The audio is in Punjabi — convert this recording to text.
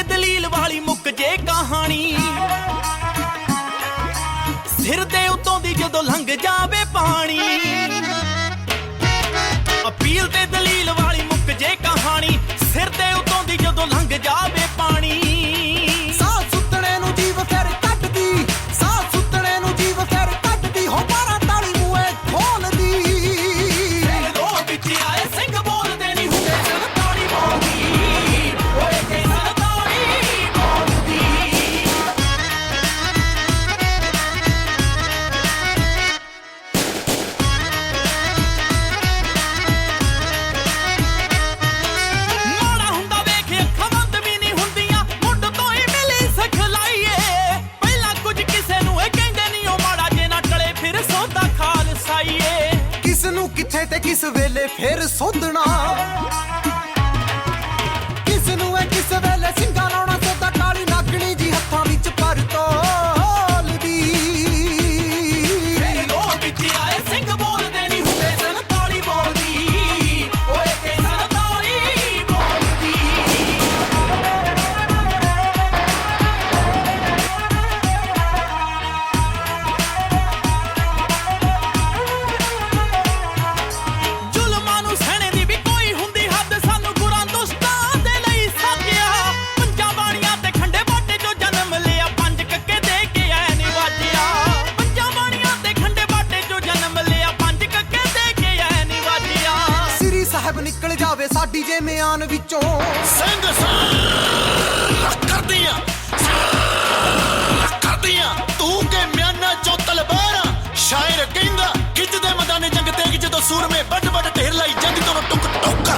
ਤੇ ਦਲੀਲ ਵਾਲੀ ਮੁੱਕ ਜੇ ਕਹਾਣੀ। ਸਿਰ ਦੇ ਉਤੋਂ ਦੀ ਜਦੋਂ ਲੰਘ ਜਾਵੇ ਪਾਣੀ। ਅਪੀਲ ਤੇ ਦਲੀਲ ਵਾਲੀ ਮੁੱਕ ਜੇ ਕਹਾਣੀ। ਸਿਰ ਦੇ ਉਤੋਂ ਦੀ ਜਦੋਂ ਲੰਘ ਜਾਵੇ ਤੇ ਕਿਸ ਵੇਲੇ ਫਿਰ ਸੋਧਣਾ? ਜਾਵੇ ਸਾਡੀ ਜੇ ਮਿਆਨ ਵਿੱਚੋਂ। ਸਿੰਘ ਸਾਹ ਕਰਦੀਆਂ। ਕਰਦੀਆਂ। ਤੂੰ ਕੇ ਮਿਆਨਾ ਚੋਂ ਤਲਵਾਰਾਂ। ਸ਼ਾਇਰ ਕਹਿੰਦਾ ਖਿੱਚਦੇ ਮੈਦਾਨੇ ਜੰਗ ਤੇ ਜਦੋਂ ਸੂਰਮੇ। ਵੱਡ ਵੱਡ ਢੇਰ ਲਾਈ ਜੰਗ ਤੋਂ ਟੁੱਕ ਟੁੱਕ